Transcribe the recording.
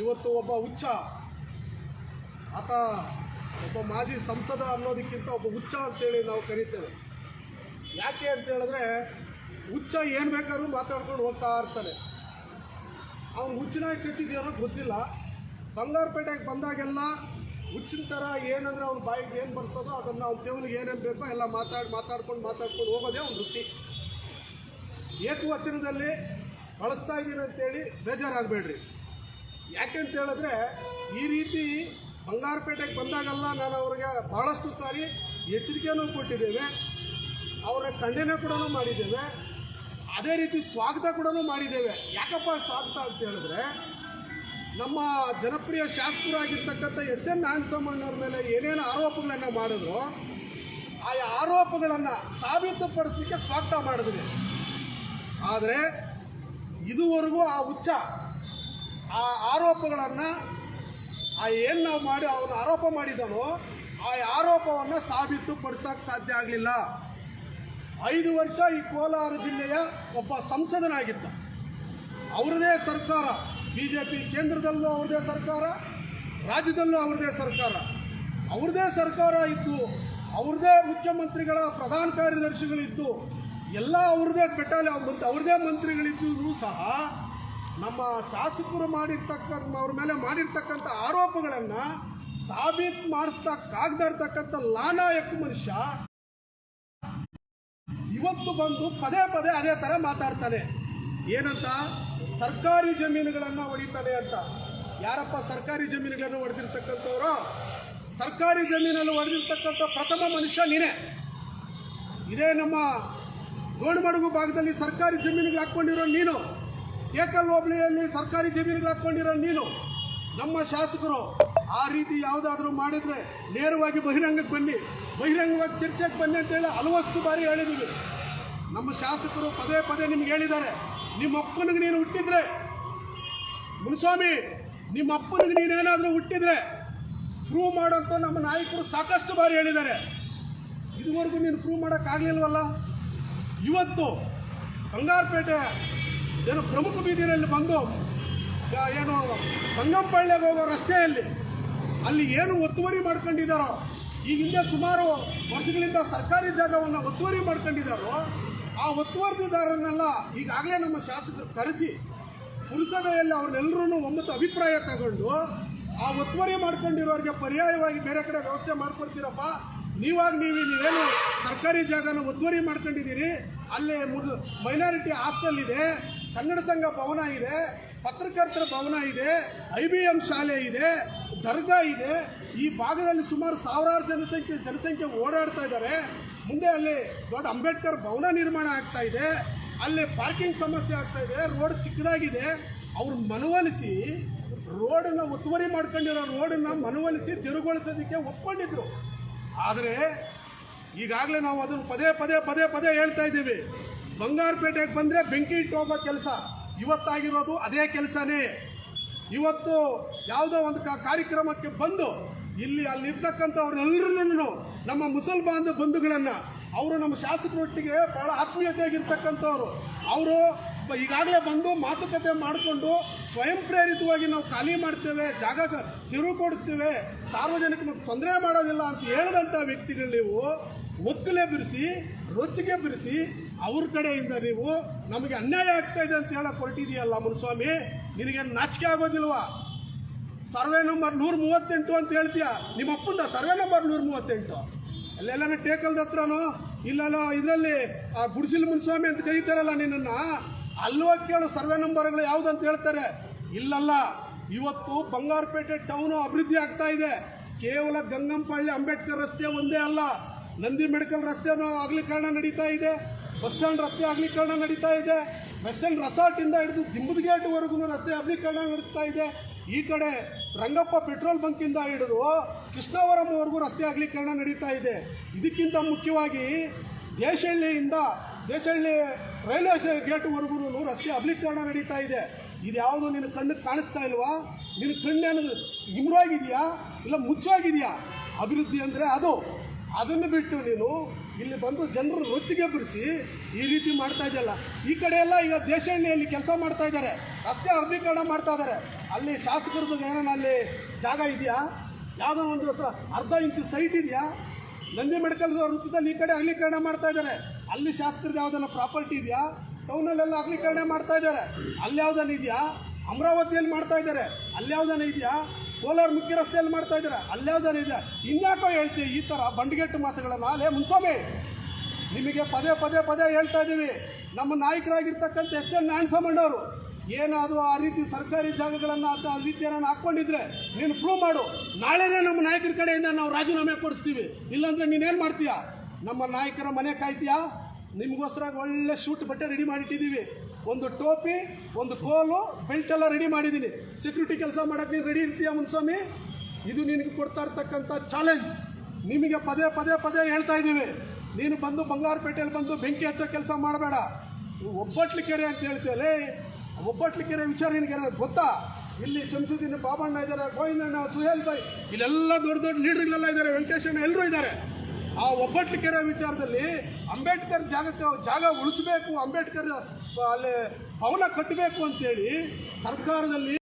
ಇವತ್ತು ಒಬ್ಬ ಹುಚ್ಚ. ಆತ ಒಬ್ಬ ಮಾಜಿ ಸಂಸದ ಅನ್ನೋದಕ್ಕಿಂತ ಒಬ್ಬ ಹುಚ್ಚ ಅಂತೇಳಿ ನಾವು ಕರಿತೇವೆ. ಯಾಕೆ ಅಂತ ಹೇಳಿದ್ರೆ, ಹುಚ್ಚ ಏನು ಬೇಕಾದ್ರೂ ಮಾತಾಡ್ಕೊಂಡು ಹೋಗ್ತಾ ಇರ್ತಾನೆ. ಅವ್ನು ಹುಚ್ಚಿನಾಗಿ ಕಚ್ಚಿದೆಯೋ ಗೊತ್ತಿಲ್ಲ. ಬಂಗಾರಪೇಟೆಗೆ ಬಂದಾಗೆಲ್ಲ ಹುಚ್ಚಿನ ಥರ ಏನಂದರೆ ಅವ್ನ ಬಾಯಿಗೆ ಏನು ಬರ್ತದೋ ಅದನ್ನು ಅವ್ನ ದೇವನಿಗೆ ಏನೇನು ಬೇಕೋ ಎಲ್ಲ ಮಾತಾಡಿ, ಮಾತಾಡ್ಕೊಂಡು ಮಾತಾಡ್ಕೊಂಡು ಹೋಗೋದೇ ಅವ್ನ ವೃತ್ತಿ. ಏಕವಚನದಲ್ಲಿ ಬಳಸ್ತಾ ಇದ್ದೀನಿ ಅಂತೇಳಿ ಬೇಜಾರಾಗಬೇಡ್ರಿ. ಯಾಕೆಂತ ಹೇಳಿದ್ರೆ ಈ ರೀತಿ ಬಂಗಾರಪೇಟೆಗೆ ಬಂದಾಗೆಲ್ಲ ನಾನು ಅವ್ರಿಗೆ ಭಾಳಷ್ಟು ಸಾರಿ ಎಚ್ಚರಿಕೆಯೂ ಕೊಟ್ಟಿದ್ದೇವೆ ಅವರ ಖಂಡನೆ ಕೂಡ ಮಾಡಿದ್ದೇವೆ ಅದೇ ರೀತಿ ಸ್ವಾಗತ ಕೂಡ ಮಾಡಿದ್ದೇವೆ. ಯಾಕಪ್ಪ ಸ್ವಾಗತ ಅಂತ ಹೇಳಿದ್ರೆ ನಮ್ಮ ಜನಪ್ರಿಯ ಶಾಸಕರಾಗಿರ್ತಕ್ಕಂಥ ಎಸ್ ಎನ್ ನಾರಾಯಣಸ್ವಾಮಿಯವ್ರ ಮೇಲೆ ಏನೇನು ಆರೋಪಗಳನ್ನು ಮಾಡಿದ್ರು ಆ ಆರೋಪಗಳನ್ನು ಸಾಬೀತುಪಡಿಸಲಿಕ್ಕೆ ಸ್ವಾಗತ ಮಾಡಿದ್ವಿ. ಆದರೆ ಇದುವರೆಗೂ ಆ ಹುಚ್ಚ ಆ ಆರೋಪಗಳನ್ನು ಆ ಏನು ನಾವು ಮಾಡಿ ಅವನು ಆರೋಪ ಮಾಡಿದನೋ ಆ ಆರೋಪವನ್ನು ಸಾಬೀತುಪಡಿಸೋಕೆ ಸಾಧ್ಯ ಆಗಲಿಲ್ಲ. ಐದು ವರ್ಷ ಈ ಕೋಲಾರ ಜಿಲ್ಲೆಯ ಒಬ್ಬ ಸಂಸದನಾಗಿದ್ದ. ಅವರದೇ ಸರ್ಕಾರ ಬಿ ಜೆ ಪಿ ಕೇಂದ್ರದಲ್ಲೂ ಅವ್ರದೇ ಸರ್ಕಾರ, ರಾಜ್ಯದಲ್ಲೂ ಅವ್ರದೇ ಸರ್ಕಾರ. ಅವ್ರದೇ ಸರ್ಕಾರ ಇದ್ದು, ಅವ್ರದೇ ಮುಖ್ಯಮಂತ್ರಿಗಳ ಪ್ರಧಾನ ಕಾರ್ಯದರ್ಶಿಗಳಿದ್ದು, ಎಲ್ಲ ಅವ್ರದೇ ಬೆಟಾಲಿ ಅವ್ರದ್ದೇ ಅವ್ರದೇ ಮಂತ್ರಿಗಳಿದ್ದು ಸಹ ನಮ್ಮ ಶಾಸಕರು ಮಾಡಿರ್ತಕ್ಕಂಥ ಅವ್ರ ಮೇಲೆ ಮಾಡಿರ್ತಕ್ಕಂಥ ಆರೋಪಗಳನ್ನು ಸಾಬೀತು ಮಾಡಿಸ್ತಕ್ಕಾಗದೇ ಇರ್ತಕ್ಕಂಥ ಲಾನಾಯಕ ಮನುಷ್ಯ ಇವತ್ತು ಬಂದು ಪದೇ ಪದೇ ಅದೇ ಥರ ಮಾತಾಡ್ತಾನೆ. ಏನಂತ? ಸರ್ಕಾರಿ ಜಮೀನುಗಳನ್ನು ಹೊಡಿತಾನೆ ಅಂತ. ಯಾರಪ್ಪ ಸರ್ಕಾರಿ ಜಮೀನುಗಳನ್ನು ಹೊಡೆದಿರ್ತಕ್ಕಂಥವ್ರು ಸರ್ಕಾರಿ ಜಮೀನಲ್ಲಿ ಹೊಡೆದಿರ್ತಕ್ಕಂಥ ಪ್ರಥಮ ಮನುಷ್ಯ ನೀನೇ. ಇದೇ ನಮ್ಮ ಗೋಣಮಡುಗು ಭಾಗದಲ್ಲಿ ಸರ್ಕಾರಿ ಜಮೀನುಗಳು ಹಾಕ್ಕೊಂಡಿರೋ ನೀನು. ಏಕಲ್ ಹೋಬಳಿಯಲ್ಲಿ ಸರ್ಕಾರಿ ಜಮೀನುಗಳು ಹಾಕ್ಕೊಂಡಿರೋ ನೀನು, ನಮ್ಮ ಶಾಸಕರು ಆ ರೀತಿ ಯಾವುದಾದ್ರೂ ಮಾಡಿದರೆ ನೇರವಾಗಿ ಬಹಿರಂಗಕ್ಕೆ ಬನ್ನಿ, ಬಹಿರಂಗವಾಗಿ ಚರ್ಚೆಗೆ ಬನ್ನಿ ಅಂತೇಳಿ ಹಲವಷ್ಟು ಬಾರಿ ಹೇಳಿದ್ದೀವಿ ನಮ್ಮ ಶಾಸಕರು ಪದೇ ಪದೇ ನಿಮ್ಗೆ ಹೇಳಿದ್ದಾರೆ, ನಿಮ್ಮ ಅಪ್ಪನಿಗೆ ನೀನು ಹುಟ್ಟಿದ್ರೆ, ಮುನಿಸ್ವಾಮಿ, ನಿಮ್ಮ ಅಪ್ಪನಿಗೆ ನೀನೇನಾದರೂ ಹುಟ್ಟಿದ್ರೆ ಪ್ರೂವ್ ಮಾಡೋಂಥ ನಮ್ಮ ನಾಯಕರು ಸಾಕಷ್ಟು ಬಾರಿ ಹೇಳಿದ್ದಾರೆ. ಇದುವರೆಗೂ ನೀನು ಪ್ರೂವ್ ಮಾಡೋಕ್ಕಾಗಲಿಲ್ವಲ್ಲ? ಇವತ್ತು ಬಂಗಾರಪೇಟೆ ಏನು ಪ್ರಮುಖ ಬೀದಿಯಲ್ಲಿ ಬಂದು ಏನು ಬಂಗಂಪಳ್ಳಿಗೆ ಹೋಗೋ ರಸ್ತೆಯಲ್ಲಿ ಅಲ್ಲಿ ಏನು ಒತ್ತುವರಿ ಮಾಡ್ಕೊಂಡಿದ್ದಾರೋ, ಈ ಹಿಂದೆ ಸುಮಾರು ವರ್ಷಗಳಿಂದ ಸರ್ಕಾರಿ ಜಾಗವನ್ನು ಒತ್ತುವರಿ ಮಾಡ್ಕೊಂಡಿದ್ದಾರೋ, ಆ ಒತ್ತುವರಿದಾರನ್ನೆಲ್ಲ ಈಗಾಗಲೇ ನಮ್ಮ ಶಾಸಕರು ಕರೆಸಿ ಪುರಸಭೆಯಲ್ಲಿ ಅವ್ರನ್ನೆಲ್ಲರೂ ಒಮ್ಮತ ಅಭಿಪ್ರಾಯ ತಗೊಂಡು, ಆ ಒತ್ತುವರಿ ಮಾಡ್ಕೊಂಡಿರೋರಿಗೆ ಪರ್ಯಾಯವಾಗಿ ಬೇರೆ ಕಡೆ ವ್ಯವಸ್ಥೆ ಮಾಡ್ಕೊಡ್ತೀರಪ್ಪ. ನೀವಾಗ ನೀವು, ನೀವೇನು ಸರ್ಕಾರಿ ಜಾಗನ ಒತ್ತುವರಿ ಮಾಡ್ಕೊಂಡಿದ್ದೀರಿ, ಅಲ್ಲೇ ಮೈನಾರಿಟಿ ಹಾಸ್ಟೆಲ್ ಇದೆ. ಕನ್ನಡ ಸಂಘ ಭವನ ಇದೆ, ಪತ್ರಕರ್ತರ ಭವನ ಇದೆ, ಐ ಬಿ ಎಂ ಶಾಲೆ ಇದೆ, ದರ್ಗಾ ಇದೆ. ಈ ಭಾಗದಲ್ಲಿ ಸುಮಾರು ಸಾವಿರಾರು ಜನಸಂಖ್ಯೆ ಜನಸಂಖ್ಯೆ ಓಡಾಡ್ತಾ ಇದ್ದಾರೆ. ಮುಂದೆ ಅಲ್ಲಿ ದೊಡ್ಡ ಅಂಬೇಡ್ಕರ್ ಭವನ ನಿರ್ಮಾಣ ಆಗ್ತಾ ಇದೆ. ಅಲ್ಲಿ ಪಾರ್ಕಿಂಗ್ ಸಮಸ್ಯೆ ಆಗ್ತಾ ಇದೆ. ರೋಡ್ ಚಿಕ್ಕದಾಗಿದೆ. ಅವ್ರು ಮನವೊಲಿಸಿ ರೋಡನ್ನ ಒತ್ತುವರಿ ಮಾಡ್ಕೊಂಡಿರೋ ರೋಡನ್ನ ಮನವೊಲಿಸಿ ತೆರವುಗೊಳಿಸೋದಕ್ಕೆ ಒಪ್ಕೊಂಡಿದ್ರು. ಆದರೆ ಈಗಾಗಲೇ ನಾವು ಅದನ್ನು ಪದೇ ಪದೇ ಪದೇ ಪದೇ ಹೇಳ್ತಾ ಇದ್ದೀವಿ. ಬಂಗಾರಪೇಟೆಗೆ ಬಂದರೆ ಬೆಂಕಿ ಇಟ್ಟು ಹೋಗೋ ಕೆಲಸ. ಇವತ್ತಾಗಿರೋದು ಅದೇ ಕೆಲಸನೇ. ಇವತ್ತು ಯಾವುದೋ ಒಂದು ಕಾರ್ಯಕ್ರಮಕ್ಕೆ ಬಂದು ಇಲ್ಲಿ ಅಲ್ಲಿ ಇರ್ತಕ್ಕಂಥವ್ರನ್ನೆಲ್ಲರನ್ನೂ ನಮ್ಮ ಮುಸಲ್ಮಾನ ಬಂಧುಗಳನ್ನು, ಅವರು ನಮ್ಮ ಶಾಸಕರೊಟ್ಟಿಗೆ ಬಹಳ ಆತ್ಮೀಯತೆಯಾಗಿರ್ತಕ್ಕಂಥವ್ರು. ಅವರು ಈಗಾಗಲೇ ಬಂದು ಮಾತುಕತೆ ಮಾಡಿಕೊಂಡು ಸ್ವಯಂ ಪ್ರೇರಿತವಾಗಿ ನಾವು ಖಾಲಿ ಮಾಡ್ತೇವೆ, ಜಾಗ ತಿರುವು ಕೊಡಿಸ್ತೇವೆ ಸಾರ್ವಜನಿಕರಿಗೆ ತೊಂದರೆ ಮಾಡೋದಿಲ್ಲ ಅಂತ ಹೇಳಿದಂಥ ವ್ಯಕ್ತಿಗಳು ನೀವು, ಒಕ್ಕಲೆ ಬಿರಿಸಿ, ರೊಚ್ಚಿಗೆ ಬಿರಿಸಿ, ಅವ್ರ ಕಡೆಯಿಂದ ನೀವು ನಮಗೆ ಅನ್ಯಾಯ ಆಗ್ತಾ ಇದೆ ಅಂತ ಹೇಳಕ್ಕೆ ಹೊರಟಿದೆಯಲ್ಲ ಮುನಸ್ವಾಮಿ? ನಿನಗೆ ನಾಚಿಕೆ ಆಗೋದಿಲ್ವಾ? ಸರ್ವೆ ನಂಬರ್ ನೂರ ಮೂವತ್ತೆಂಟು ಅಂತ ಹೇಳ್ತೀಯ? ನಿಮ್ಮ ಅಪ್ಪಂದ ಸರ್ವೆ ನಂಬರ್ ನೂರ ಮೂವತ್ತೆಂಟು. ಅಲ್ಲೆಲ್ಲ ಟೇಕಲ್ದ ಹತ್ರನೋ? ಇಲ್ಲೆಲ್ಲ ಇದರಲ್ಲಿ ಗುಡಿಸಿಲ್ ಮುನ್ಸ್ವಾಮಿ ಅಂತ ಕರೀತಾರಲ್ಲ ನಿನ್ನನ್ನು? ಅಲ್ಲೋಗಿ ಕೇಳು, ಸರ್ವೆ ನಂಬರ್ಗಳು ಯಾವುದಂತ ಹೇಳ್ತಾರೆ? ಇಲ್ಲಲ್ಲ, ಇವತ್ತು ಬಂಗಾರಪೇಟೆ ಟೌನು ಅಭಿವೃದ್ಧಿ ಆಗ್ತಾ ಇದೆ. ಕೇವಲ ಗಂಗಂಪಳ್ಳಿ ಅಂಬೇಡ್ಕರ್ ರಸ್ತೆ ಒಂದೇ ಅಲ್ಲ, ನಂದಿ ಮೆಡಿಕಲ್ ರಸ್ತೆನೂ ಅಗಲೀಕರಣ ನಡೀತಾ ಇದೆ, ಬಸ್ ಸ್ಟ್ಯಾಂಡ್ ರಸ್ತೆ ಅಗಲೀಕರಣ ನಡೀತಾ ಇದೆ ವೆಸ್ಟರ್ನ್ ರೆಸಾರ್ಟಿಂದ ಹಿಡಿದು ಜಿಮ್ಮದ ಗೇಟ್ವರೆಗೂ ರಸ್ತೆ ಅಗಲೀಕರಣ ನಡೆಸ್ತಾ ಇದೆ. ಈ ಕಡೆ ರಂಗಪ್ಪ ಪೆಟ್ರೋಲ್ ಬಂಕಿಂದ ಹಿಡಿದು ಕೃಷ್ಣವರಂವರೆಗೂ ರಸ್ತೆ ಅಗಲೀಕರಣ ನಡೀತಾ ಇದೆ. ಇದಕ್ಕಿಂತ ಮುಖ್ಯವಾಗಿ ದೇಶಹಳ್ಳಿಯಿಂದ ದೇಶಹಳ್ಳಿ ರೈಲ್ವೆ ಗೇಟ್ವರೆಗೂ ರಸ್ತೆ ಅಗಲೀಕರಣ ನಡೀತಾ ಇದೆ. ಇದು ಯಾವುದು ನಿನ್ನ ಕಣ್ಣಿಗೆ ಕಾಣಿಸ್ತಾ ಇಲ್ವಾ? ನಿನ್ನ ಕಣ್ಣೇನು ಇಮ್ರೋಗಿದೆಯಾ ಇಲ್ಲ ಮುಚ್ಚೋಗಿದೆಯಾ? ಅಭಿವೃದ್ಧಿ ಅಂದರೆ ಅದು. ಅದನ್ನು ಬಿಟ್ಟು ನೀನು ಇಲ್ಲಿ ಬಂದು ಜನರು ರೊಚ್ಚಿಗೆ ಬಿಡಿಸಿ ಈ ರೀತಿ ಮಾಡ್ತಾ ಇದೆಯಲ್ಲ. ಈ ಕಡೆ ಎಲ್ಲ ಈಗ ದೇಶಹಳ್ಳಿಯಲ್ಲಿ ಕೆಲಸ ಮಾಡ್ತಾ ಇದ್ದಾರೆ. ರಸ್ತೆ ಅಭಿಕರಣ ಮಾಡ್ತಾ ಇದ್ದಾರೆ. ಅಲ್ಲಿ ಶಾಸಕರದ್ದು ಏನಾನ ಅಲ್ಲಿ ಜಾಗ ಇದೆಯಾ? ಯಾವುದೋ ಒಂದು ಅರ್ಧ ಇಂಚು ಸೈಟ್ ಇದೆಯಾ? ನಂದಿ ಮೆಡಿಕಲ್ ವೃತ್ತದಲ್ಲಿ ಈ ಕಡೆ ಅಗಲೀಕರಣ ಮಾಡ್ತಾ ಇದ್ದಾರೆ. ಅಲ್ಲಿ ಶಾಸಕರಿಗೆ ಯಾವ್ದನ್ನ ಪ್ರಾಪರ್ಟಿ ಇದೆಯಾ? ಟೌನಲ್ಲೆಲ್ಲ ಅಗಲೀಕರಣ ಮಾಡ್ತಾ ಇದ್ದಾರೆ. ಅಲ್ಲಿ ಯಾವ್ದಾನ ಇದೆಯಾ? ಅಮರಾವತಿಯಲ್ಲಿ ಮಾಡ್ತಾ ಇದ್ದಾರೆ. ಅಲ್ಲಿ ಯಾವ್ದಾನ ಇದೆಯಾ? ಕೋಲಾರ ಮುಖ್ಯ ರಸ್ತೆಯಲ್ಲಿ ಮಾಡ್ತಾ ಇದ್ದಾರೆ. ಅಲ್ಲಿ ಯಾವ್ದಾನ ಇದೆಯಾ? ಇನ್ಯಾಕೋ ಹೇಳ್ತೀವಿ ಈ ಥರ ಬಂಡ್ಗೆಟ್ಟು ಮಾತುಗಳನ್ನ? ಅಲ್ಲೇ ಮುನ್ಸ್ವಾಮಿ, ನಿಮಗೆ ಪದೇ ಪದೇ ಪದೇ ಹೇಳ್ತಾ ಇದ್ದೀವಿ. ನಮ್ಮ ನಾಯಕರಾಗಿರ್ತಕ್ಕಂಥ ಎಸ್ ಎನ್ ನಾರಾಯಣಸ್ವಾಮಣ್ಣವರು ಏನಾದರೂ ಆ ರೀತಿ ಸರ್ಕಾರಿ ಜಾಗಗಳನ್ನು ಅದು ಆ ರೀತಿ ಏನಾದ್ರು ಹಾಕ್ಕೊಂಡಿದ್ರೆ ನೀನು ಪ್ರೂವ್ ಮಾಡು. ನಾಳೆನೇ ನಮ್ಮ ನಾಯಕರ ಕಡೆಯಿಂದ ನಾವು ರಾಜೀನಾಮೆ ಕೊಡಿಸ್ತೀವಿ. ಇಲ್ಲಾಂದ್ರೆ ನೀನೇನು ಮಾಡ್ತೀಯಾ? ನಮ್ಮ ನಾಯಕರ ಮನೆ ಕಾಯ್ತೀಯಾ? ನಿಮಗೋಸ್ಕರ ಒಳ್ಳೆ ಶೂಟ್ ಬಟ್ಟೆ ರೆಡಿ ಮಾಡಿಟ್ಟಿದ್ದೀವಿ. ಒಂದು ಟೋಪಿ, ಒಂದು ಕೋಲು ಬೆಲ್ಟ್ ಎಲ್ಲ ರೆಡಿ ಮಾಡಿದ್ದೀನಿ. ಸೆಕ್ಯೂರಿಟಿ ಕೆಲಸ ಮಾಡೋಕ್ಕೆ ನೀನು ರೆಡಿ ಇರ್ತೀಯಾ ಮುನ್ಸ್ವಾಮಿ? ಇದು ನಿನಗೆ ಕೊಡ್ತಾ ಇರ್ತಕ್ಕಂಥ ಚಾಲೆಂಜ್ ನಿಮಗೆ ಪದೇ ಪದೇ ಪದೇ ಹೇಳ್ತಾ ಇದ್ದೀವಿ. ನೀನು ಬಂದು ಬಂಗಾರಪೇಟೆಯಲ್ಲಿ ಬಂದು ಬೆಂಕಿ ಹಚ್ಚೋ ಕೆಲಸ ಮಾಡಬೇಡ. ಒಬ್ಬಟ್ಲಿ ಕೆರೆ ಅಂತ ಹೇಳ್ತೀಯಲ್ಲ ಒಬ್ಬಟ್ಲಿ ಕೆರೆ ವಿಚಾರ ನಿನಗೆ ಗೊತ್ತಾ? ಇಲ್ಲಿ ಶಂಸುದ್ದೀನ್ ಬಾಬಣ್ಣ ಇದ್ದಾರೆ ಗೋವಿಂದಣ್ಣ, ಸುಹೇಲ್ ಬೈ ಇಲ್ಲೆಲ್ಲ ದೊಡ್ಡ ದೊಡ್ಡ ಲೀಡರ್ಗಳೆಲ್ಲ ಇದ್ದಾರೆ ವೆಂಕಟೇಶಣ್ಣ ಎಲ್ಲರೂ ಇದ್ದಾರೆ ಆ ಒಬ್ಬಟ್ಟು ಕೆರೆ ವಿಚಾರದಲ್ಲಿ ಅಂಬೇಡ್ಕರ್ ಜಾಗಕ್ಕೆ ಜಾಗ ಉಳಿಸಬೇಕು ಅಂಬೇಡ್ಕರ್ ಅಲ್ಲಿ ಭವನ ಕಟ್ಟಬೇಕು ಅಂತೇಳಿ ಸರ್ಕಾರದಲ್ಲಿ